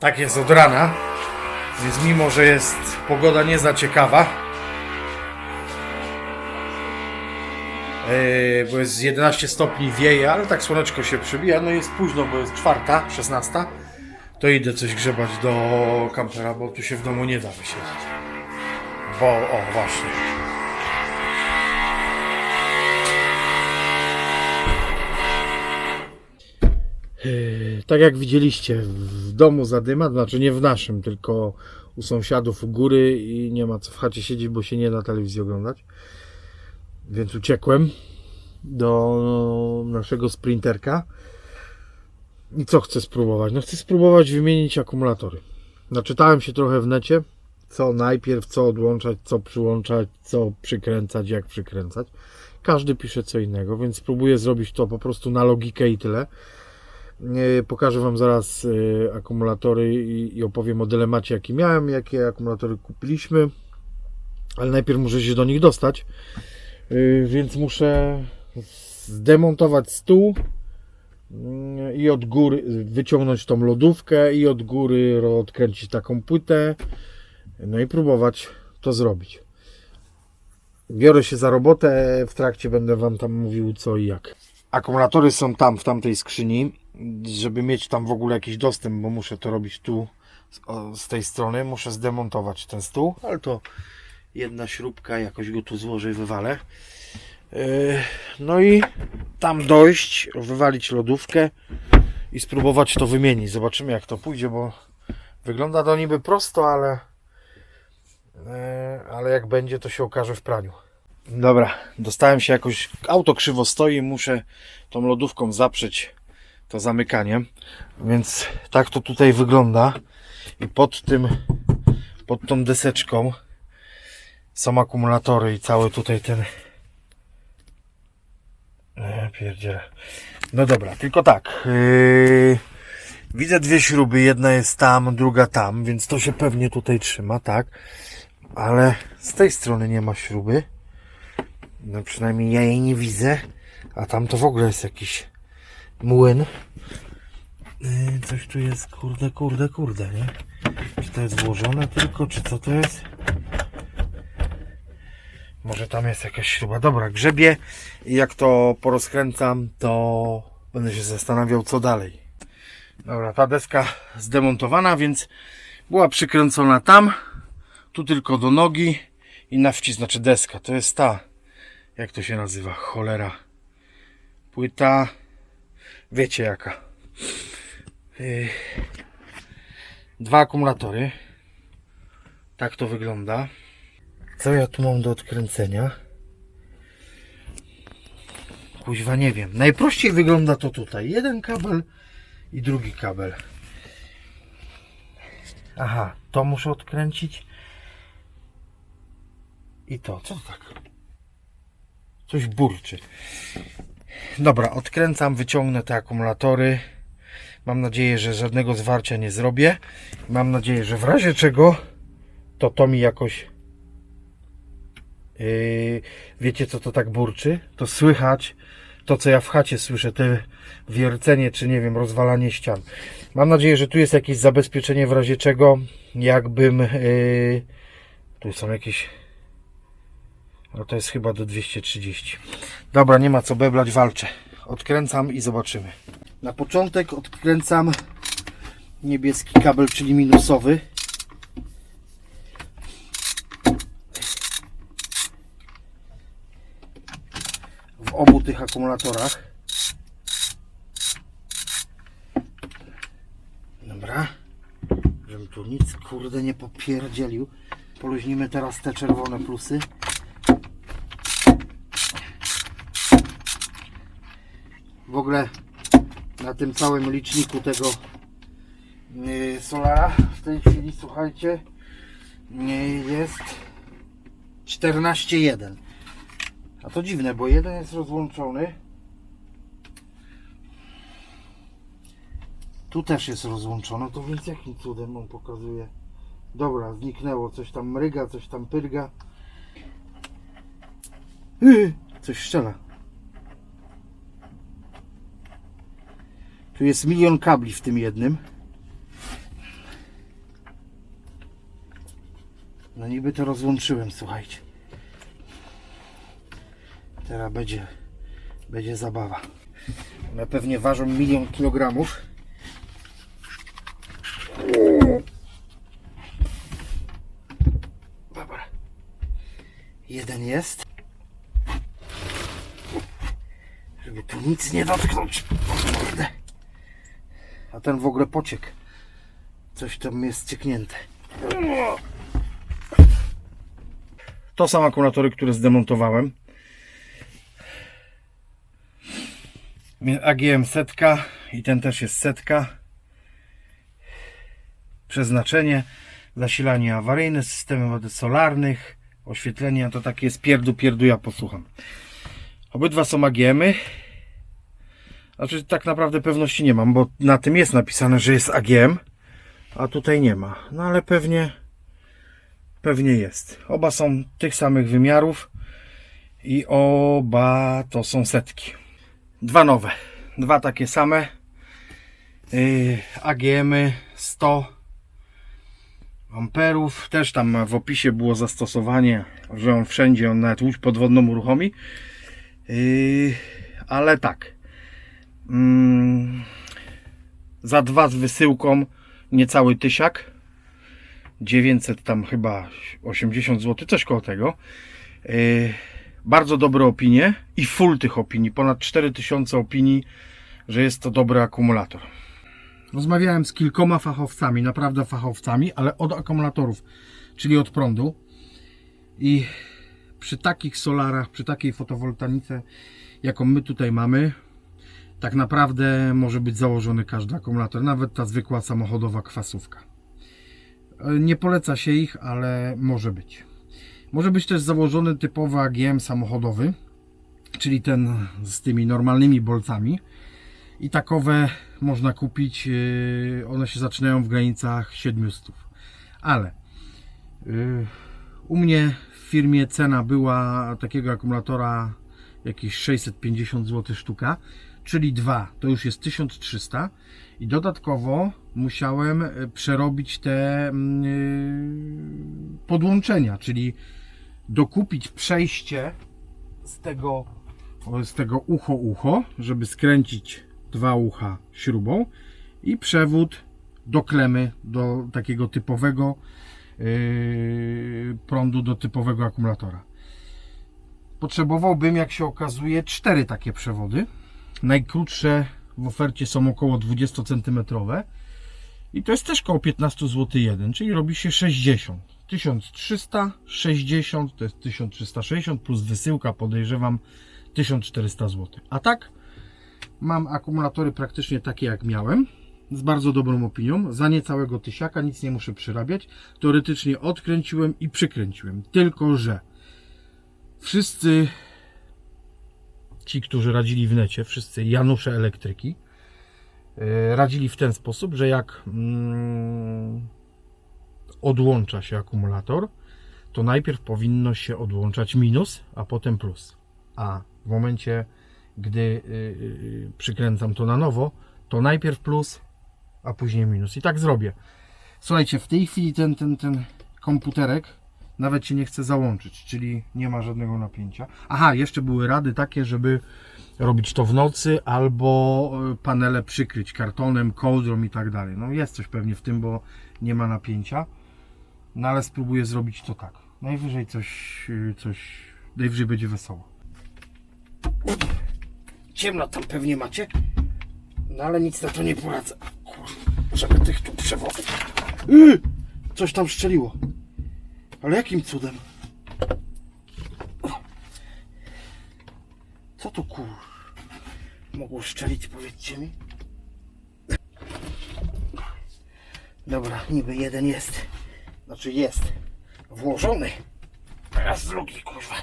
Tak jest od rana, więc mimo, że jest pogoda nie za ciekawa, yy, bo jest 11 stopni wieje, ale tak słoneczko się przybija, no jest późno, bo jest czwarta, 16, to idę coś grzebać do kampera, bo tu się w domu nie da wysiedzieć. Bo, o właśnie. Tak jak widzieliście, w domu zadyma, znaczy nie w naszym, tylko u sąsiadów u góry i nie ma co w chacie siedzieć, bo się nie da telewizji oglądać. Więc uciekłem do naszego sprinterka. I co chcę spróbować? No chcę spróbować wymienić akumulatory. Naczytałem się trochę w necie, co najpierw, co odłączać, co przyłączać, co przykręcać, jak przykręcać. Każdy pisze co innego, więc spróbuję zrobić to po prostu na logikę i tyle. Pokażę Wam zaraz y, akumulatory i, i opowiem o dylemacie jaki miałem, jakie akumulatory kupiliśmy. Ale najpierw muszę się do nich dostać, y, więc muszę zdemontować stół y, i od góry wyciągnąć tą lodówkę i od góry odkręcić taką płytę. No i próbować to zrobić. Biorę się za robotę, w trakcie będę Wam tam mówił co i jak. Akumulatory są tam, w tamtej skrzyni, żeby mieć tam w ogóle jakiś dostęp, bo muszę to robić tu, z, tej strony, muszę zdemontować ten stół, ale to jedna śrubka, jakoś go tu złożę i wywalę. Yy, No i tam dojść, wywalić lodówkę i spróbować to wymienić. Zobaczymy jak to pójdzie, bo wygląda to niby prosto, ale yy, ale jak będzie to się okaże w praniu. Dobra, dostałem się jakoś, auto krzywo stoi, muszę tą lodówką zaprzeć to zamykanie, więc tak to tutaj wygląda i pod tym, pod tą deseczką są akumulatory i cały tutaj ten e, pierdziele. No dobra, tylko tak yy, widzę dwie śruby, jedna jest tam, druga tam, więc to się pewnie tutaj trzyma, tak ale z tej strony nie ma śruby no przynajmniej ja jej nie widzę. A tam to w ogóle jest jakiś młyn. Yy, Coś tu jest, kurde, kurde, kurde, nie? Czy to jest włożone tylko, czy co to jest? Może tam jest jakaś śruba. Dobra, grzebie i jak to porozkręcam, to będę się zastanawiał, co dalej. Dobra, ta deska zdemontowana, więc była przykręcona tam. Tu tylko do nogi i na wcisk, znaczy deska. To jest ta jak to się nazywa? Cholera. Płyta. Wiecie jaka. Yy. Dwa akumulatory. Tak to wygląda. Co ja tu mam do odkręcenia? Kuźwa nie wiem. Najprościej wygląda to tutaj. Jeden kabel i drugi kabel. Aha, to muszę odkręcić. I to, co to tak? Coś burczy. Dobra, odkręcam, wyciągnę te akumulatory. Mam nadzieję, że żadnego zwarcia nie zrobię. Mam nadzieję, że w razie czego to to mi jakoś yy, wiecie co to tak burczy? To słychać to co ja w chacie słyszę, te wiercenie czy nie wiem, rozwalanie ścian. Mam nadzieję, że tu jest jakieś zabezpieczenie w razie czego jakbym yy, tu są jakieś no to jest chyba do 230. Dobra, nie ma co beblać, walczę. Odkręcam i zobaczymy. Na początek odkręcam niebieski kabel, czyli minusowy. W obu tych akumulatorach. Dobra. Żebym tu nic kurde nie popierdzielił. Poluźnimy teraz te czerwone plusy. W ogóle na tym całym liczniku tego yy, solara. W tej chwili słuchajcie yy, jest 14.1 a to dziwne, bo jeden jest rozłączony. Tu też jest rozłączony to więc jakim cudem on pokazuje? Dobra, zniknęło, coś tam mryga, coś tam pyrga. Yy, coś szczela Tu jest milion kabli w tym jednym. No niby to rozłączyłem, słuchajcie. Teraz będzie, będzie zabawa. One pewnie ważą milion kilogramów. Dobra. Jeden jest. Żeby tu nic nie dotknąć. Kurde. A ten w ogóle pociek. Coś tam jest cieknięte. To są akumulatory, które zdemontowałem. AGM setka i ten też jest setka. Przeznaczenie zasilanie awaryjne, systemy wody solarnych, oświetlenie, to takie jest pierdu, pierdu, ja posłucham. Obydwa są AGM-y. Znaczy tak naprawdę pewności nie mam, bo na tym jest napisane, że jest AGM, a tutaj nie ma. No ale pewnie pewnie jest. Oba są tych samych wymiarów i oba to są setki. Dwa nowe, dwa takie same. Yy, AGM-y 100 amperów. Też tam w opisie było zastosowanie, że on wszędzie, on nawet łódź podwodną uruchomi. Yy, ale tak. Mm, za dwa z wysyłką niecały tysiak. 900 tam chyba 80 zł, coś koło tego. Yy, bardzo dobre opinie i full tych opinii, ponad 4000 opinii, że jest to dobry akumulator. Rozmawiałem z kilkoma fachowcami, naprawdę fachowcami, ale od akumulatorów, czyli od prądu. I przy takich solarach, przy takiej fotowoltanice, jaką my tutaj mamy, tak naprawdę może być założony każdy akumulator, nawet ta zwykła samochodowa kwasówka. Nie poleca się ich, ale może być. Może być też założony typowy AGM samochodowy, czyli ten z tymi normalnymi bolcami. I takowe można kupić, yy, one się zaczynają w granicach 700. Ale yy, u mnie w firmie cena była takiego akumulatora jakieś 650 zł sztuka, czyli dwa to już jest 1300 i dodatkowo musiałem y, przerobić te mm, yy, podłączenia, czyli dokupić przejście z tego, z tego ucho-ucho, żeby skręcić dwa ucha śrubą i przewód do klemy, do takiego typowego yy, prądu, do typowego akumulatora. Potrzebowałbym, jak się okazuje, cztery takie przewody. Najkrótsze w ofercie są około 20 cm i to jest też około 15 zł jeden, czyli robi się 60. 1360 to jest 1360 plus wysyłka podejrzewam 1400 zł. A tak mam akumulatory praktycznie takie jak miałem z bardzo dobrą opinią, za niecałego tysiaka, nic nie muszę przyrabiać. Teoretycznie odkręciłem i przykręciłem, tylko że wszyscy ci, którzy radzili w necie, wszyscy Janusze elektryki, yy, radzili w ten sposób, że jak mm, odłącza się akumulator, to najpierw powinno się odłączać minus, a potem plus. A w momencie, gdy yy, yy, przykręcam to na nowo, to najpierw plus, a później minus. I tak zrobię. Słuchajcie, w tej chwili ten, ten, ten komputerek nawet się nie chce załączyć, czyli nie ma żadnego napięcia. Aha, jeszcze były rady takie, żeby robić to w nocy albo y, panele przykryć kartonem, kołdrą i tak dalej. No jest coś pewnie w tym, bo nie ma napięcia. No ale spróbuję zrobić to tak. Najwyżej coś, y, coś, najwyżej będzie wesoło. Ciemno tam pewnie macie, no ale nic na to nie poradzę. Kurwa, żeby tych tu przewodów. Coś tam szczeliło. Ale jakim cudem? Co to kur... Mogło szczelić, powiedzcie mi? Dobra, niby jeden jest. Znaczy jest. Włożony. Teraz drugi, kurwa.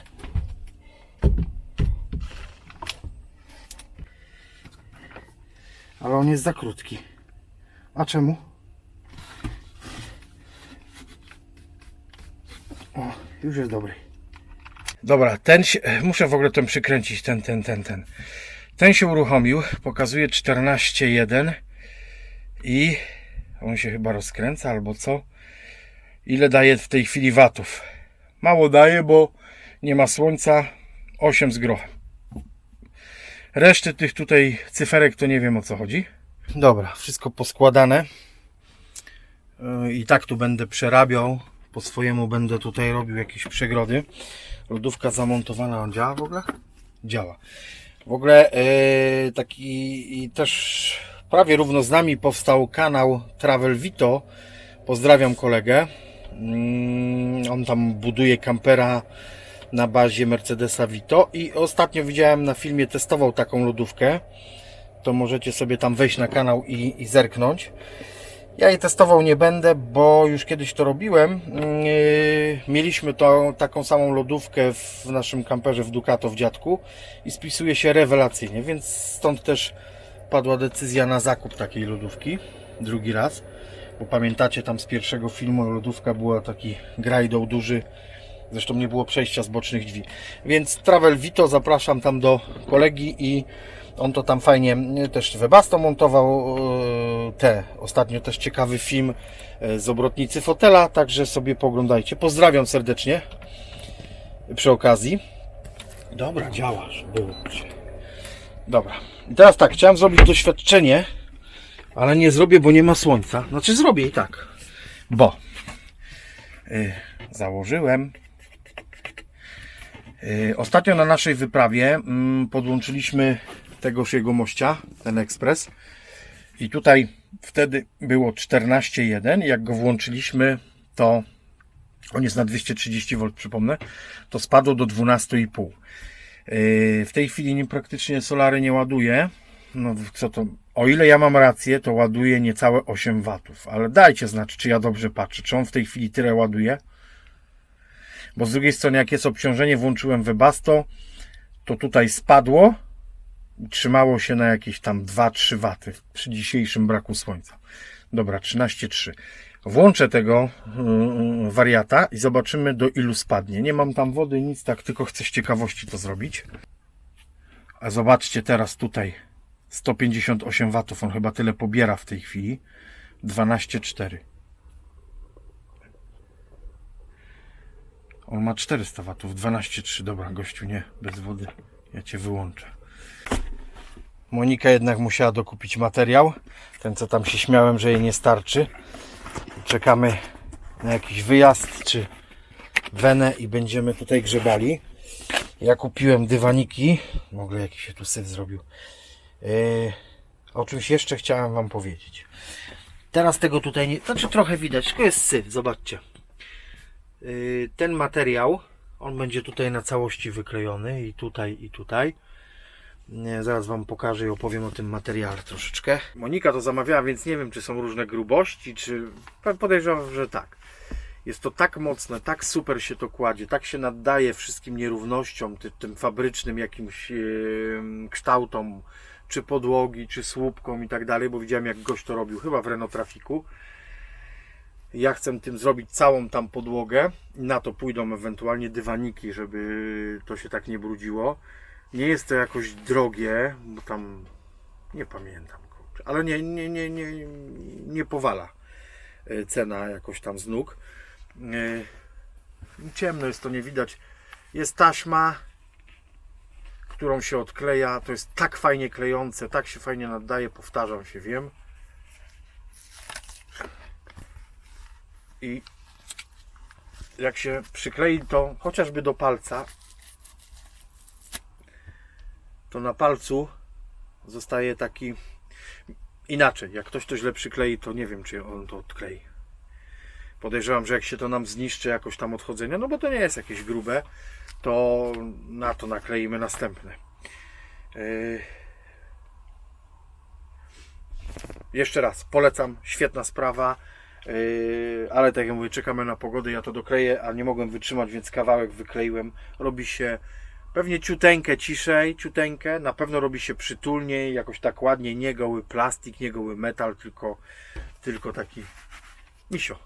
Ale on jest za krótki. A czemu? O, już jest dobry. Dobra, ten się, muszę w ogóle ten przykręcić, ten, ten, ten, ten. Ten się uruchomił, pokazuje 14.1 i on się chyba rozkręca albo co. ile daje w tej chwili watów. Mało daje, bo nie ma słońca. 8 z grochem. Reszty tych tutaj cyferek to nie wiem o co chodzi. Dobra, wszystko poskładane. Yy, I tak tu będę przerabiał. Po swojemu będę tutaj robił jakieś przegrody. Lodówka zamontowana, on działa w ogóle? Działa. W ogóle yy, taki też prawie równo z nami powstał kanał Travel Vito. Pozdrawiam kolegę. Mm, On tam buduje kampera na bazie Mercedesa Vito i ostatnio widziałem na filmie, testował taką lodówkę. To możecie sobie tam wejść na kanał i, i zerknąć. Ja jej testował nie będę, bo już kiedyś to robiłem. Yy, mieliśmy to, taką samą lodówkę w naszym kamperze w Ducato w Dziadku i spisuje się rewelacyjnie, więc stąd też padła decyzja na zakup takiej lodówki drugi raz. Bo pamiętacie tam z pierwszego filmu lodówka była taki grajdą duży, zresztą nie było przejścia z bocznych drzwi. Więc Travel Vito zapraszam tam do kolegi i on to tam fajnie y, też Webasto montował y, te. Ostatnio też ciekawy film y, z obrotnicy fotela, także sobie poglądajcie. Pozdrawiam serdecznie przy okazji. Dobra, działasz. Było. Dobra. I teraz tak, chciałem zrobić doświadczenie, ale nie zrobię, bo nie ma słońca. Znaczy zrobię i tak. Bo y, założyłem y, ostatnio na naszej wyprawie mm, podłączyliśmy tegoż jego mościa, ten ekspres. I tutaj wtedy było 14.1. Jak go włączyliśmy, to on jest na 230 V, przypomnę, to spadło do 12,5. Yy, W tej chwili nie, praktycznie solary nie ładuje. No, co to? O ile ja mam rację, to ładuje niecałe 8 watów. Ale dajcie znać, czy ja dobrze patrzę. Czy on w tej chwili tyle ładuje? Bo z drugiej strony, jak jest obciążenie, włączyłem Webasto, to tutaj spadło. Trzymało się na jakieś tam 2-3 waty przy dzisiejszym braku słońca. Dobra, 13,3. Włączę tego yy, wariata i zobaczymy do ilu spadnie. Nie mam tam wody, nic, tak tylko chcę z ciekawości to zrobić. A zobaczcie teraz tutaj 158 watów, on chyba tyle pobiera w tej chwili. 12,4. On ma 400 watów, 12,3. Dobra, gościu, nie, bez wody. Ja cię wyłączę. Monika jednak musiała dokupić materiał. Ten, co tam się śmiałem, że jej nie starczy. Czekamy na jakiś wyjazd czy wenę i będziemy tutaj grzebali. Ja kupiłem dywaniki. W ogóle się tu syf zrobił. Yy, o czymś jeszcze chciałem Wam powiedzieć. Teraz tego tutaj nie... Znaczy trochę widać, tylko jest syf, zobaczcie. Yy, ten materiał, on będzie tutaj na całości wyklejony i tutaj, i tutaj. Zaraz Wam pokażę i opowiem o tym materiale troszeczkę. Monika to zamawiała, więc nie wiem, czy są różne grubości, czy podejrzewam, że tak. Jest to tak mocne, tak super się to kładzie, tak się naddaje wszystkim nierównościom, ty, tym fabrycznym jakimś kształtom, czy podłogi, czy słupkom i tak dalej, bo widziałem jak gość to robił, chyba w Renault Trafiku. Ja chcę tym zrobić całą tam podłogę. Na to pójdą ewentualnie dywaniki, żeby to się tak nie brudziło. Nie jest to jakoś drogie, bo tam nie pamiętam, kurczę, ale nie, nie, nie, nie, nie powala e, cena jakoś tam z nóg. E, Ciemno jest to, nie widać. Jest taśma, którą się odkleja. To jest tak fajnie klejące, tak się fajnie nadaje, powtarzam się, wiem. I jak się przyklei to chociażby do palca, to na palcu zostaje taki inaczej. Jak ktoś to źle przyklei, to nie wiem, czy on to odklei. Podejrzewam, że jak się to nam zniszczy jakoś tam odchodzenia, no bo to nie jest jakieś grube, to na to nakleimy następne. Yy. Jeszcze raz, polecam, świetna sprawa. Yy, ale tak jak mówię, czekamy na pogodę, ja to dokleję, a nie mogłem wytrzymać, więc kawałek wykleiłem. Robi się pewnie ciuteńkę ciszej, ciuteńkę, na pewno robi się przytulniej, jakoś tak ładnie, nie goły plastik, nie goły metal, tylko, tylko taki misio.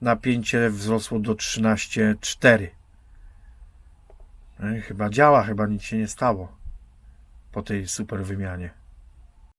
Napięcie wzrosło do 13,4. No chyba działa, chyba nic się nie stało po tej super wymianie.